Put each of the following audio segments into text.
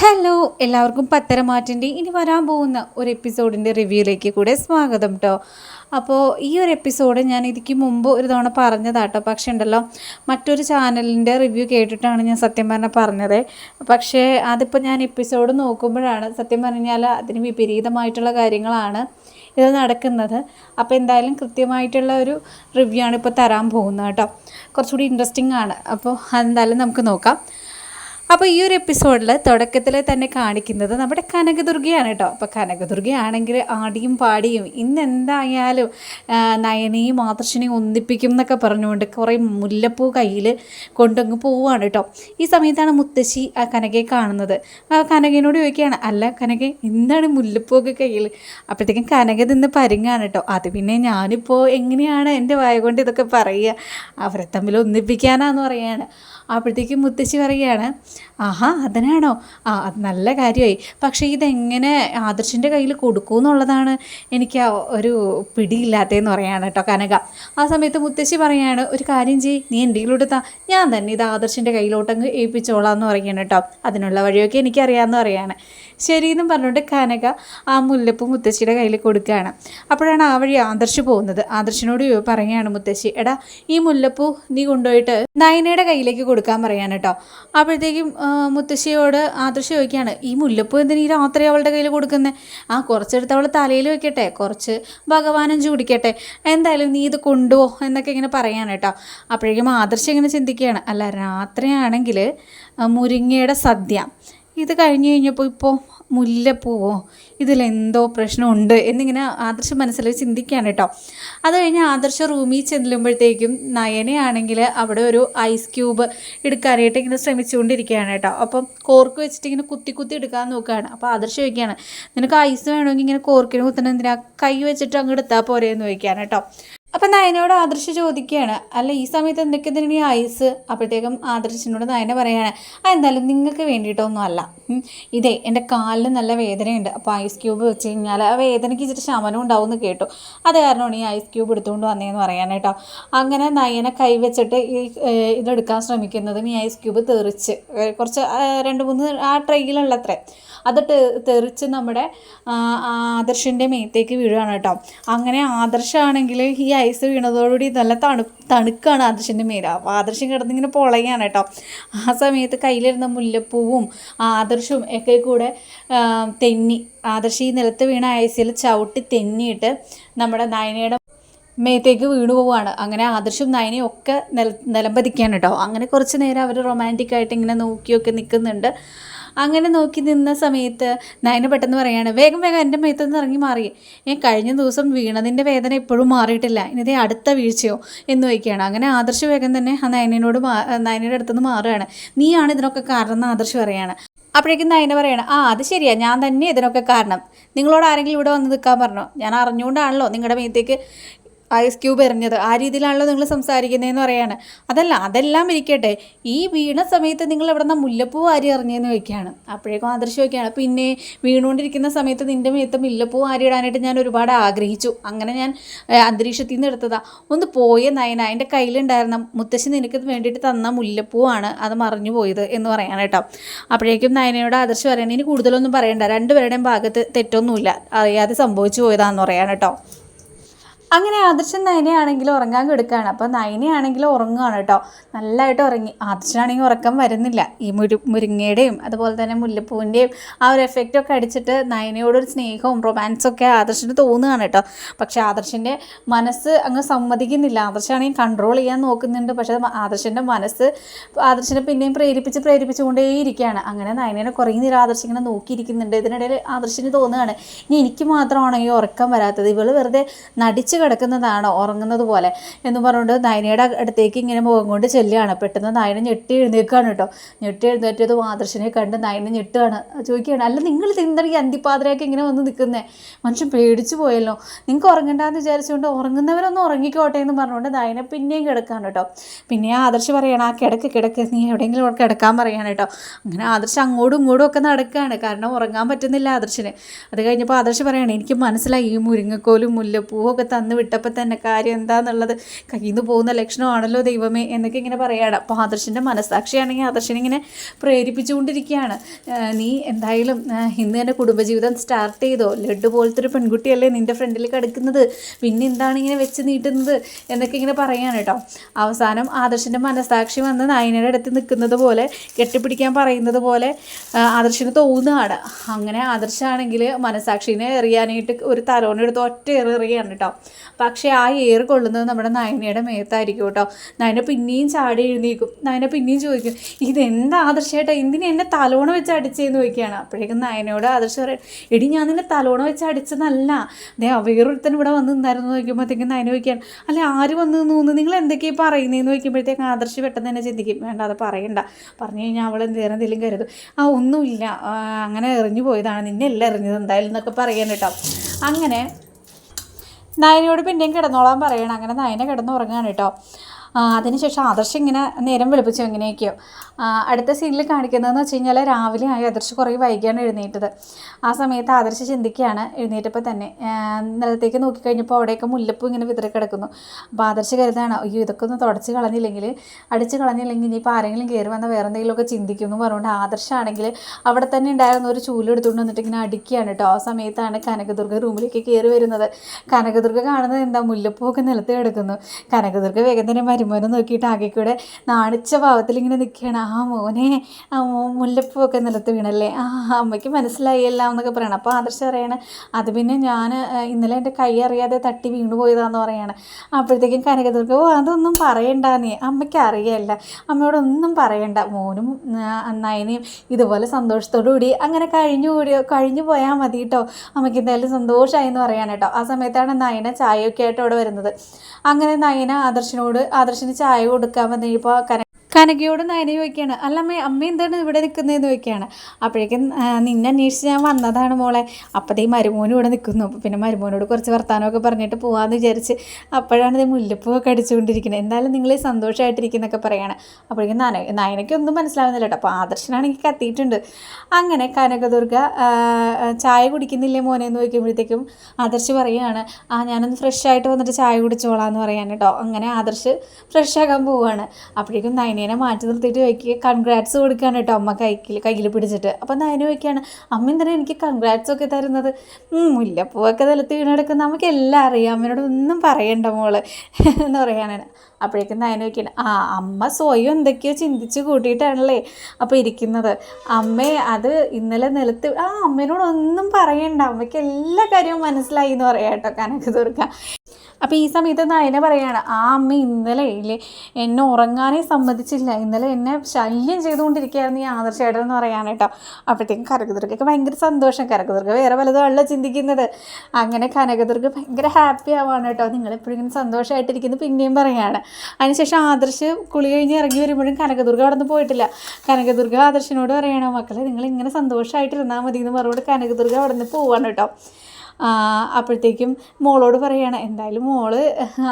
Hello എല്ലാവർക്കും പത്തരമാറ്റിന്റെ ഇനി വരാൻ പോകുന്ന ഒരു എപ്പിസോഡിന്റെ റിവ്യൂയിലേക്ക് കൂടെ സ്വാഗതം കേട്ടോ അപ്പോൾ ഈ ഒരു എപ്പിസോഡ് ഞാൻ ഇതിക്ക് മുമ്പ് ഒരു തവണ പറഞ്ഞതാട്ടോ. പക്ഷേ ഉണ്ടല്ലോ മറ്റൊരു ചാനലിന്റെ റിവ്യൂ കേട്ടിട്ടാണ് ഞാൻ സത്യം പറഞ്ഞാൽ പറഞ്ഞത്. പക്ഷേ അതിപ്പോൾ ഞാൻ എപ്പിസോഡ് നോക്കുമ്പോഴാണ് സത്യം പറഞ്ഞാൽ അതിന് വിപരീതമായിട്ടുള്ള കാര്യങ്ങളാണ് ഇത് നടക്കുന്നത്. അപ്പോൾ എന്തായാലും കൃത്യമായിട്ടുള്ള ഒരു റിവ്യൂ ആണ് ഇപ്പോൾ തരാൻ പോകുന്നത് കേട്ടോ കുറച്ചുകൂടി ഇൻട്രസ്റ്റിംഗ് ആണ്. അപ്പോൾ അതെന്തായാലും നമുക്ക് നോക്കാം. അപ്പോൾ ഈ ഒരു എപ്പിസോഡിൽ തുടക്കത്തിൽ തന്നെ കാണിക്കുന്നത് നമ്മുടെ കനകദുർഗയാണ് കേട്ടോ. അപ്പോൾ കനകദുർഗയാണെങ്കിൽ ആടിയും പാടിയും ഇന്ന് എന്തായാലും നയനെയും ആദർശനെയും ഒന്നിപ്പിക്കും എന്നൊക്കെ പറഞ്ഞുകൊണ്ട് കുറേ മുല്ലപ്പൂ കയ്യിൽ കൊണ്ടങ്ങ് പോവുകയാണ് കേട്ടോ. ഈ സമയത്താണ് മുത്തശ്ശി ആ കനകയെ കാണുന്നത്. ആ കനകയോട് ചോദിക്കുകയാണ് അല്ല കനക എന്താണ് മുല്ലപ്പൂ ഒക്കെ കയ്യിൽ അപ്പോഴത്തേക്കും കനക നിന്ന് പരുങ്ങാണ് കേട്ടോ. അത് പിന്നെ ഞാനിപ്പോൾ എങ്ങനെയാണ് എന്റെ വായ കൊണ്ട് ഇതൊക്കെ പറയുക? അവരെ തമ്മിൽ ഒന്നിപ്പിക്കാനാന്ന് പറയുകയാണ് അപ്പോഴത്തേക്കും മുത്തശ്ശി പറയുകയാണ് ആഹാ അതിനാണോ? ആ അത് നല്ല കാര്യമായി. പക്ഷേ ഇതെങ്ങനെ ആദർശിന്റെ കയ്യിൽ കൊടുക്കൂ എന്നുള്ളതാണ് എനിക്ക് ഒരു പിടിയില്ലാത്തതെന്ന് പറയാണ് കേട്ടോ കനക. ആ സമയത്ത് മുത്തശ്ശി പറയാണ് ഒരു കാര്യം ചെയ്യ് നീ എന്റെ കയ്യിലോട്ട് ഞാൻ തന്നെ ഇത് ആദർശിന്റെ കയ്യിലോട്ടങ്ങ് ഏൽപ്പിച്ചോളാം എന്ന് പറയാണ് കേട്ടോ. അതിനുള്ള വഴിയൊക്കെ എനിക്കറിയാമെന്ന് പറയാണ്. ശരിയെന്നും പറഞ്ഞുകൊണ്ട് കനക ആ മുല്ലപ്പ് മുത്തശ്ശിയുടെ കയ്യിൽ കൊടുക്കുകയാണ്. അപ്പോഴാണ് ആ വഴി ആദർശ് പോകുന്നത്. ആദർശിനോട് പറയുകയാണ് മുത്തശ്ശി എടാ ഈ മുല്ലപ്പൂ നീ കൊണ്ടുപോയിട്ട് നയനയുടെ കയ്യിലേക്ക് കൊടുക്കാൻ പറയാണ് കേട്ടോ. അപ്പോഴത്തേക്കും ആ, മുത്തശ്ശിയോട് ആദർശ ചോദിക്കുകയാണ് ഈ മുല്ലപ്പൂ എന്തിനാ രാത്രി അവളുടെ കയ്യിൽ കൊടുക്കുന്നത് ആ കുറച്ചെടുത്ത് അവൾ തലയിൽ വെക്കട്ടെ കുറച്ച് ഭഗവാനും ചൂടിക്കട്ടെ എന്തായാലും നീ ഇത് കൊണ്ടുപോ എന്നൊക്കെ ഇങ്ങനെ പറയാണ് കേട്ടോ. അപ്പോഴേക്കും ആദർശം ഇങ്ങനെ ചിന്തിക്കുകയാണ് അല്ല രാത്രിയാണെങ്കിൽ മുരിങ്ങയുടെ സദ്യ ഇത് കഴിഞ്ഞ് കഴിഞ്ഞപ്പോൾ ഇപ്പോൾ മുല്ലപ്പൂവോ? ഇതിലെന്തോ പ്രശ്നമുണ്ട് എന്നിങ്ങനെ ആദർശ് മനസ്സിൽ ചിന്തിക്കുകയാണ് കേട്ടോ. അത് കഴിഞ്ഞ് ആദർശ റൂമിൽ ചെല്ലുമ്പോഴത്തേക്കും നയനയാണെങ്കിൽ അവിടെ ഒരു ഐസ് ക്യൂബ് എടുക്കാനായിട്ട് ഇങ്ങനെ ശ്രമിച്ചുകൊണ്ടിരിക്കുകയാണ് കേട്ടോ. അപ്പം കോർക്ക് വെച്ചിട്ട് ഇങ്ങനെ കുത്തി കുത്തി എടുക്കാൻ നോക്കുകയാണ്. അപ്പോൾ ആദർശ് ചോദിക്കുകയാണ് നിനക്ക് ഐസ് വേണമെങ്കിൽ ഇങ്ങനെ കോർക്കിന് കുത്തണം എന്തിനാ? കൈ വെച്ചിട്ട് അങ്ങ് എടുത്താൽ പോരെ എന്ന് ചോദിക്കുകയാണ് കേട്ടോ. അപ്പം നയനോട് ആദർശ് ചോദിക്കുകയാണ് അല്ല ഈ സമയത്ത് എന്തൊക്കെ ഇതിന് ഈ ഐസ് അപ്പോഴത്തേക്കും ആദർശിനോട് നയന പറയുകയാണ് ആ എന്തായാലും നിങ്ങൾക്ക് വേണ്ടിയിട്ടൊന്നും അല്ല. ഇതേ എന്റെ കാലിന് നല്ല വേദനയുണ്ട്. അപ്പോൾ ഐസ് ക്യൂബ് വെച്ച് കഴിഞ്ഞാൽ ആ വേദനയ്ക്ക് ഇച്ചിരി ശമനം ഉണ്ടാവും എന്ന് കേട്ടു. അത് കാരണമാണ് ഈ ഐസ് ക്യൂബ് എടുത്തുകൊണ്ട് വന്നതെന്ന് പറയാൻ കേട്ടോ. അങ്ങനെ നയന കൈവച്ചിട്ട് ഈ ഇതെടുക്കാൻ ശ്രമിക്കുന്നതും ഈ ഐസ് ക്യൂബ് തെറിച്ച് കുറച്ച് രണ്ട് മൂന്ന് ആ ട്രെയിലുള്ളത്രേ. അത് തെറിച്ച് നമ്മുടെ ആദർശിന്റെ മേത്തേക്ക് വീഴുകയാണ് കേട്ടോ. അങ്ങനെ ആദർശാണെങ്കിൽ ഈ ഐസ് വീണതോടുകൂടി നല്ല തണു തണുക്കാണ് ആദർശിന്റെ മേല. അപ്പോൾ ആദർശം കിടന്നിങ്ങനെ പൊളയാണ് കേട്ടോ. ആ സമയത്ത് കയ്യിലിരുന്ന മുല്ലപ്പൂവും ആദർശവും ഒക്കെ കൂടെ തെന്നി ആദർശ് ഈ നിലത്ത് വീണ ഐസിൽ ചവിട്ടി തെന്നിയിട്ട് നമ്മുടെ നയനയുടെ മേത്തേക്ക് വീണു പോവുകയാണ്. അങ്ങനെ ആദർശും നയനയും ഒക്കെ നില നിലംപതിക്കാണ് കേട്ടോ. അങ്ങനെ കുറച്ച് നേരം അവർ റൊമാന്റിക് ആയിട്ട് ഇങ്ങനെ നോക്കിയൊക്കെ നിൽക്കുന്നുണ്ട്. അങ്ങനെ നോക്കി നിന്ന സമയത്ത് നയന പെട്ടെന്ന് പറയാണ് വേഗം വേഗം എന്റെ മേത്തുനിന്ന് ഇറങ്ങി മാറി. ഞാൻ കഴിഞ്ഞ ദിവസം വീണതിന്റെ വേദന ഇപ്പോഴും മാറിയിട്ടില്ല. ഇനിതേ അടുത്ത വീഴ്ചയോ എന്ന് വയ്ക്കുകയാണ് അങ്ങനെ ആദർശ് വേഗം തന്നെ ആ നയനയോട് നയനയുടെ അടുത്തുനിന്ന് മാറുകയാണ്. നീയാണ് ഇതിനൊക്കെ കാരണം എന്ന് ആദർശ് പറയുകയാണ് അപ്പോഴേക്കും നയന പറയണം ആ അത് ശരിയാ. ഞാൻ തന്നെ ഇതിനൊക്കെ കാരണം. നിങ്ങളോട് ആരെങ്കിലും ഇവിടെ വന്ന് നിൽക്കാൻ പറഞ്ഞോ? ഞാൻ അറിഞ്ഞുകൊണ്ടാണല്ലോ നിങ്ങളുടെ മേത്തേക്ക് ഐസ് ക്യൂബ് എറിഞ്ഞത്. ആ രീതിയിലാണല്ലോ നിങ്ങൾ സംസാരിക്കുന്നതെന്ന് പറയാണ്. അതല്ല അതെല്ലാം ഇരിക്കട്ടെ. ഈ വീണ സമയത്ത് നിങ്ങൾ എവിടെ നിന്ന് മുല്ലപ്പൂ വാരി എറിഞ്ഞതെന്ന് ചോദിക്കുകയാണ്. അപ്പോഴേക്കും ആദർശം ചോദിക്കുകയാണ് പിന്നെ വീണുകൊണ്ടിരിക്കുന്ന സമയത്ത് നിന്റെ മേത്ത് മുല്ലപ്പൂ വാരി ഇടാനായിട്ട് ഞാൻ ഒരുപാട് ആഗ്രഹിച്ചു. അങ്ങനെ ഞാൻ അന്തരീക്ഷത്തിൽ നിന്ന് എടുത്തതാ. ഒന്ന് പോയ നയന എന്റെ കയ്യിലുണ്ടായിരുന്ന മുത്തശ്ശി നിനക്ക് വേണ്ടിയിട്ട് തന്ന മുല്ലപ്പൂവാണ് അത് മറിഞ്ഞു പോയത് എന്ന് പറയാൻ കേട്ടോ. അപ്പോഴേക്കും നയനയോട് ആദർശം പറയണേ ഇനി കൂടുതലൊന്നും പറയണ്ട. രണ്ടുപേരുടെയും ഭാഗത്ത് തെറ്റൊന്നുമില്ല. അറിയാതെ സംഭവിച്ചു പോയതാണെന്ന് പറയാൻ കേട്ടോ. അങ്ങനെ ആദർശൻ നയനയാണെങ്കിൽ ഉറങ്ങാൻ കിടക്കുകയാണ് അപ്പോൾ നയനയാണെങ്കിൽ ഉറങ്ങുകയാണ് കേട്ടോ. നല്ലതായിട്ട് ഉറങ്ങി. ആദർശനാണെങ്കിൽ ഉറക്കം വരുന്നില്ല. ഈ മുരു മുരിങ്ങയുടെയും അതുപോലെ തന്നെ മുല്ലപ്പൂവിന്റെയും ആ ഒരു എഫക്റ്റൊക്കെ അടിച്ചിട്ട് നയനയോടൊരു സ്നേഹവും റൊമാൻസും ഒക്കെ ആദർശന് തോന്നുകയാണ് കേട്ടോ. പക്ഷേ ആദർശന്റെ മനസ്സ് അങ്ങ് സമ്മതിക്കുന്നില്ല. ആദർശാണെങ്കിൽ കൺട്രോൾ ചെയ്യാൻ നോക്കുന്നുണ്ട്. പക്ഷേ ആദർശന്റെ മനസ്സ് ആദർശനെ പിന്നെയും പ്രേരിപ്പിച്ച് പ്രേരിപ്പിച്ചുകൊണ്ടേയിരിക്കുകയാണ്. അങ്ങനെ നയനേനെ കുറേ നേരം ആദർശം ഇങ്ങനെ നോക്കിയിരിക്കുന്നുണ്ട്. ഇതിനിടയിൽ ആദർശന് തോന്നുകയാണ് ഇനി എനിക്ക് മാത്രമാണെങ്കിൽ ഉറക്കം വരാത്തത്? ഇവൾ വെറുതെ നടിച്ച് കിടക്കുന്നതാണോ ഉറങ്ങുന്നത് പോലെ എന്ന് പറഞ്ഞുകൊണ്ട് നയനയുടെ അടുത്തേക്ക് ഇങ്ങനെ മുഖം കൊണ്ട് ചെല്ലുകയാണ്. പെട്ടെന്ന് നയന ഞെട്ടി എഴുന്നേൽക്കുകയാണ് കേട്ടോ. ഞെട്ടി എഴുന്നേറ്റത് ആദർശനെ കണ്ട് നയന ഞെട്ടുകയാണ്. ചോദിക്കുകയാണ് അല്ല നിങ്ങൾ എന്താണ് അന്തിപ്പാതിരയൊക്കെ ഇങ്ങനെ വന്ന് നിൽക്കുന്നേ? മനുഷ്യൻ പേടിച്ചു പോയല്ലോ. നിങ്ങൾക്ക് ഉറങ്ങണ്ടെന്ന് വിചാരിച്ചുകൊണ്ട് ഉറങ്ങുന്നവരൊന്നും ഉറങ്ങിക്കോട്ടെ എന്ന് പറഞ്ഞുകൊണ്ട് നയന പിന്നെയും കിടക്കാണ് കേട്ടോ. പിന്നെ ആദർശ് പറയണം ആ കിടക്ക് കിടക്ക്. നീ എവിടെയെങ്കിലും കിടക്കാൻ പറയാണ് കേട്ടോ. അങ്ങനെ ആദർശ് അങ്ങോട്ടും ഇങ്ങോട്ടും ഒക്കെ നടക്കുകയാണ്. കാരണം ഉറങ്ങാൻ പറ്റുന്നില്ല ആദർശിന്. അത് കഴിഞ്ഞപ്പോൾ ആദർശ് പറയണം എനിക്ക് മനസ്സിലായി ഈ മുരിങ്ങക്കോലും മുല്ലപ്പൂവും ഒക്കെ വന്ന് വിട്ടപ്പോൾ തന്നെ കാര്യം എന്താണെന്നുള്ളത് കയ്യിൽ നിന്ന് പോകുന്ന ലക്ഷണമാണല്ലോ ദൈവമേ എന്നൊക്കെ ഇങ്ങനെ പറയാണ്. അപ്പോൾ ആദർശിന്റെ മനസ്സാക്ഷിയാണെങ്കിൽ ആദർശനിങ്ങനെ പ്രേരിപ്പിച്ചുകൊണ്ടിരിക്കുകയാണ്. നീ എന്തായാലും ഇന്ന് തന്നെ കുടുംബജീവിതം സ്റ്റാർട്ട് ചെയ്തോ? ലഡ്ഡു പോലത്തെ ഒരു പെൺകുട്ടിയല്ലേ നിന്റെ ഫ്രണ്ടിൽ കിടക്കുന്നത്. പിന്നെ എന്താണ് ഇങ്ങനെ വെച്ച് നീട്ടുന്നത് എന്നൊക്കെ ഇങ്ങനെ പറയാണ് കേട്ടോ. അവസാനം ആദർശിന്റെ മനസ്സാക്ഷി വന്ന് നായനയുടെ അടുത്ത് നിൽക്കുന്നത് പോലെ കെട്ടിപ്പിടിക്കാൻ പറയുന്നത് പോലെ ആദർശന് തോന്നുകയാണ്. അങ്ങനെ ആദർശാണെങ്കിൽ മനസ്സാക്ഷിനെ എറിയാനായിട്ട് ഒരു തലോണെടുത്ത് ഒറ്റ എറിയാണ് കേട്ടോ. പക്ഷേ ആ ഏറ് കൊള്ളുന്നത് നമ്മുടെ നയനയുടെ മേത്തായിരിക്കും കേട്ടോ. നയന പിന്നെയും ചാടി എഴുന്നേക്കും നയന പിന്നെയും ചോദിക്കും ഇതെന്താ ആദർശേട്ടാ എന്തിനാ എന്നെ തലോണ വെച്ച് അടിച്ചതെന്ന് ചോദിക്കുകയാണ്. അപ്പോഴേക്കും നയനയോട് ആദർശം പറയും എടി ഞാൻ നിന്നെ തലോണ വെച്ച് അടിച്ചതല്ല. ദേ വേറൊരുത്തൻ ഇവിടെ വന്ന് നിന്നായിരുന്നു നോക്കുമ്പോഴത്തേക്കും നയന ചോദിക്കുകയാണ് അല്ലെ ആര് വന്ന് നിന്നു? നിങ്ങൾ എന്തൊക്കെയാണ് പറയുന്നതെന്ന് ചോദിക്കുമ്പോഴത്തേക്കും ആദർശ് പെട്ടെന്ന് തന്നെ ചിന്തിക്കും വേണ്ട അത് പറയണ്ട. പറഞ്ഞു കഴിഞ്ഞാൽ അവൾ വേറെ എന്തെങ്കിലും കരുതും. ആ ഒന്നുമില്ല. അങ്ങനെ എറിഞ്ഞു പോയതാണ്. നിന്നെ എല്ലാം എറിഞ്ഞത് എന്തായാലും എന്നൊക്കെ പറയാൻ കേട്ടോ. അങ്ങനെ നയനയോട് പിന്നെയും കിടന്നോളാൻ പറയണം. അങ്ങനെ നയന കിടന്നുറങ്ങാണ് കേട്ടോ. അതിനുശേഷം ആദർശ് ഇങ്ങനെ നേരം വിളിപ്പിച്ചു എങ്ങനെയൊക്കെയോ. അടുത്ത സീനിൽ കാണിക്കുന്നതെന്ന് വെച്ച് കഴിഞ്ഞാൽ രാവിലെ ആയി ആദർശ് കുറേ വൈകിയാണ് എഴുന്നേറ്റത്. ആ സമയത്ത് ആദർശ് ചിന്തിക്കുകയാണ് എഴുന്നേറ്റപ്പോൾ തന്നെ. നിലത്തേക്ക് നോക്കിക്കഴിഞ്ഞപ്പോൾ അവിടെയൊക്കെ മുല്ലപ്പൂ ഇങ്ങനെ വിതറി കിടക്കുന്നു. അപ്പോൾ ആദർശ് കരുതാണ് അയ്യോ ഇതൊക്കെ ഒന്ന് തുടച്ച് കളഞ്ഞില്ലെങ്കിൽ അടിച്ച് കളഞ്ഞില്ലെങ്കിൽ ഇനിയിപ്പോൾ ആരെങ്കിലും കയറി വന്ന വേറെ എന്തെങ്കിലുമൊക്കെ ചിന്തിക്കും എന്ന് പറഞ്ഞുകൊണ്ട് ആദർശാണെങ്കിൽ അവിടെ തന്നെ ഉണ്ടായിരുന്ന ഒരു ചൂൽ എടുത്തുകൊണ്ട് വന്നിട്ട് ഇങ്ങനെ അടിക്കുകയാണ് കേട്ടോ. ആ സമയത്താണ് കനകദുർഗ റൂമിലേക്ക് കയറി വരുന്നത്. കനകദുർഗ കാണുന്നത് എന്താ? മുല്ലപ്പൂ ഒക്കെ നിലത്ത് കിടക്കുന്നു. കനകദുർഗ വേഗം തന്നെ മരുമോനെ നോക്കിയിട്ട് ആകെ കൂടെ നാണിച്ച ഭാവത്തിൽ ഇങ്ങനെ നിൽക്കുകയാണ്. ആ മോനെ മുല്ലപ്പൂവൊക്കെ നിലത്ത് വീണല്ലേ? ആ അമ്മയ്ക്ക് മനസ്സിലായില്ല എന്നൊക്കെ പറയണം. അപ്പോൾ ആദർശ പറയാണ് അത് പിന്നെ ഞാൻ ഇന്നലെ എന്റെ കൈ അറിയാതെ തട്ടി വീണു പോയതാന്ന് പറയാണ്. അപ്പോഴത്തേക്കും കനകദുർഗ ഓ അതൊന്നും പറയണ്ടാന്നേ അമ്മയ്ക്ക് അറിയല്ല. അമ്മയോടൊന്നും പറയണ്ട. മോനും അന്നായനെയും ഇതുപോലെ സന്തോഷത്തോടു കൂടി അങ്ങനെ കഴിഞ്ഞു കൂടി കഴിഞ്ഞു പോയാൽ മതി കേട്ടോ അമ്മയ്ക്ക് എന്തായാലും സന്തോഷമായി എന്ന് കേട്ടോ ആ സമയത്താണ് നയന ചായയൊക്കെ ആയിട്ട് അവിടെ വരുന്നത്. അങ്ങനെ നയന ആദർശിനോട് ആദർശിന് ചായ കൊടുക്കാൻ വന്നപ്പോൾ കന കനകയോട് നയന ചോദിക്കുകയാണ് അല്ല അമ്മ എന്താണ് ഇവിടെ നിൽക്കുന്നതെന്ന് ചോദിക്കുകയാണ്. അപ്പോഴേക്കും നിന്നെ അന്വേഷിച്ച് ഞാൻ വന്നതാണ് മോളെ. അപ്പോഴത്തേ മരുമോനും ഇവിടെ നിൽക്കുന്നു. അപ്പോൾ പിന്നെ മരുമോനോട് കുറച്ച് വർത്തമാനമൊക്കെ പറഞ്ഞിട്ട് പോകാമെന്ന് വിചാരിച്ച് അപ്പോഴാണ് ഇത് മുല്ലപ്പൂവൊക്കെ അടിച്ചുകൊണ്ടിരിക്കുന്നത്. എന്തായാലും നിങ്ങൾ സന്തോഷമായിട്ടിരിക്കുന്നൊക്കെ പറയാണ്. അപ്പോഴേക്കും നന നയനയ്ക്കൊന്നും മനസ്സിലാവുന്നില്ല കേട്ടോ. അപ്പോൾ ആദർശനാണെങ്കിൽ കത്തിയിട്ടുണ്ട്. അങ്ങനെ കനകദുർഗ ചായ കുടിക്കുന്നില്ലേ മോനെ എന്ന് ചോദിക്കുമ്പോഴത്തേക്കും ആദർശ് പറയുകയാണ് ആ ഞാനൊന്ന് ഫ്രഷ് ആയിട്ട് വന്നിട്ട് ചായ കുടിച്ചോളാം എന്ന് പറയാൻ കേട്ടോ. അങ്ങനെ ആദർശ് ഫ്രഷ് ആകാൻ പോവുകയാണ് അപ്പോഴേക്കും നയനേനെ മാറ്റി നിർത്തിയിട്ട് വയ്ക്കുക കൺഗ്രാറ്റ്സ് കൊടുക്കുകയാണ് കേട്ടോ അമ്മ കൈക്കിൽ കയ്യിൽ പിടിച്ചിട്ട്. അപ്പം നയന വയ്ക്കുകയാണ് അമ്മ എന്തിനാ എനിക്ക് കൺഗ്രാറ്റ്സ് ഒക്കെ തരുന്നത്? മുല്ലപ്പൂവൊക്കെ നിലത്ത് വീണ് കിടക്കുന്ന നമുക്ക് എല്ലാം അറിയാം. അമ്മയോട് ഒന്നും പറയണ്ട മോൾ എന്ന് പറയാനാണ് അപ്പോഴേക്കും നയന വയ്ക്കുകയാണ് ആ അമ്മ സ്വയം എന്തൊക്കെയോ ചിന്തിച്ച് കൂട്ടിയിട്ടാണല്ലേ അപ്പോൾ ഇരിക്കുന്നത്. അമ്മേ അത് ഇന്നലെ നിലത്ത് ആ അമ്മേനോട് ഒന്നും പറയണ്ട. അമ്മയ്ക്ക് എല്ലാ കാര്യവും മനസ്സിലായി എന്ന് പറയാം കേട്ടോ. കനകദുർഗ അപ്പോൾ ഈ സമയത്ത് നയന പറയുകയാണ് ആ അമ്മ ഇന്നലെ ഇല്ലേ എന്നെ ഉറങ്ങാനേ സമ്മതിച്ചില്ല. ഇന്നലെ എന്നെ ശല്യം ചെയ്തുകൊണ്ടിരിക്കുകയായിരുന്നു ഈ ആദർശേട്ടൻ എന്ന് പറയാൻ കേട്ടോ. അപ്പോഴത്തേക്കും കനകദുർഗയ്ക്ക് ഭയങ്കര സന്തോഷം. കനകദുർഗ വേറെ പലതുമല്ല ചിന്തിക്കുന്നത്. അങ്ങനെ കനകദുർഗ ഭയങ്കര ഹാപ്പി ആവാണ് കേട്ടോ. നിങ്ങളെപ്പോഴും ഇങ്ങനെ സന്തോഷമായിട്ടിരിക്കുന്നു പിന്നെയും പറയാണ്. അതിനുശേഷം ആദർശ് കുളി കഴിഞ്ഞ് ഇറങ്ങി വരുമ്പോഴും കനകദുർഗ അവിടെ നിന്ന് പോയിട്ടില്ല. കനകദുർഗ ആദർശിനോട് പറയണോ മക്കളെ നിങ്ങൾ ഇങ്ങനെ സന്തോഷമായിട്ടിരുന്നാൽ മതി എന്ന് പറഞ്ഞുകൊണ്ട് കനകദുർഗ അവിടെ നിന്ന് പോവാണ് കേട്ടോ. അപ്പോഴത്തേക്കും മോളോട് പറയുകയാണ് എന്തായാലും മോൾ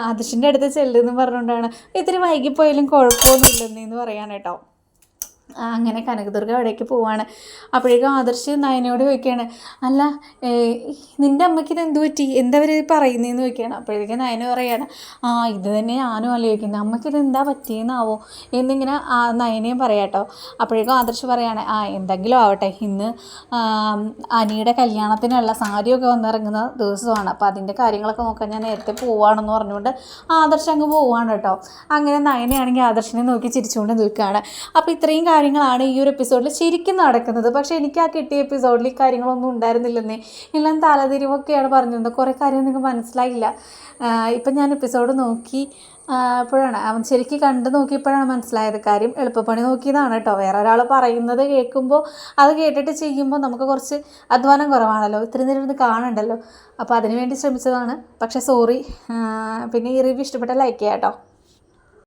അതിഷിന്റെ അടുത്ത് ചെല്ലുമെന്ന് പറഞ്ഞുകൊണ്ടാണ് ഇത്തിരി വൈകിപ്പോയാലും കുഴപ്പമൊന്നുമില്ലെന്ന് പറയാൻ കേട്ടോ. അങ്ങനെ കനകദുർഗ അവിടേക്ക് പോവാണ്. അപ്പോഴേക്കും ആദർശ് നയനോട് ചോദിക്കുകയാണ് അല്ല നിന്റെ അമ്മയ്ക്ക് ഇത് എന്ത് പറ്റി? എന്താ അവർ പറയുന്നതെന്ന് ചോദിക്കുകയാണ്. അപ്പോഴേക്കും നയന പറയുകയാണ് ആ ഇത് തന്നെ ഞാനും ആലോചിക്കുന്നത് അമ്മയ്ക്ക് ഇത് എന്താ പറ്റിയെന്നാവോ? എന്നിങ്ങനെ ആ നയനയും പറയാട്ടോ. അപ്പോഴേക്കും ആദർശ് പറയുകയാണ് ആ എന്തെങ്കിലും ആവട്ടെ. ഇന്ന് അനിയുടെ കല്യാണത്തിനുള്ള സാരിയൊക്കെ വന്നിറങ്ങുന്ന ദിവസമാണ്. അപ്പോൾ അതിന്റെ കാര്യങ്ങളൊക്കെ നോക്കാൻ ഞാൻ നേരത്തെ പോവാണെന്ന് പറഞ്ഞുകൊണ്ട് ആദർശ് അങ്ങ് പോവാണ് കേട്ടോ. അങ്ങനെ നയനയാണെങ്കിൽ ആദർശിനെ നോക്കി ചിരിച്ചുകൊണ്ട് നിൽക്കുകയാണ്. അപ്പോൾ ഇത്രയും കാര്യങ്ങളാണ് ഈ ഒരു എപ്പിസോഡിൽ ശരിക്കും നടക്കുന്നത്. പക്ഷേ എനിക്ക് ആ കിട്ടിയ എപ്പിസോഡിൽ ഈ കാര്യങ്ങളൊന്നും ഉണ്ടായിരുന്നില്ലെന്നേ എല്ലാം തലതിരിവൊക്കെയാണ് പറഞ്ഞിരുന്നത്. കുറേ കാര്യം നിങ്ങൾക്ക് മനസ്സിലായില്ല. ഇപ്പം ഞാൻ എപ്പിസോഡ് നോക്കി അപ്പോഴാണ് അവൻ ശരിക്കും കണ്ടു നോക്കിയപ്പോഴാണ് മനസ്സിലായത് കാര്യം. എളുപ്പപ്പണി നോക്കിയതാണ് കേട്ടോ. വേറെ ഒരാൾ പറയുന്നത് കേൾക്കുമ്പോൾ അത് കേട്ടിട്ട് ചെയ്യുമ്പോൾ നമുക്ക് കുറച്ച് അധ്വാനം കുറവാണല്ലോ. ഇത്രയും നേരം ഇരുന്ന് കാണണ്ടല്ലോ. അപ്പോൾ അതിനുവേണ്ടി ശ്രമിച്ചതാണ്. പക്ഷേ സോറി പിന്നെ ഈ റിവ്യൂ ഇഷ്ടപ്പെട്ട ലൈക്ക് ചെയ്യാം കേട്ടോ.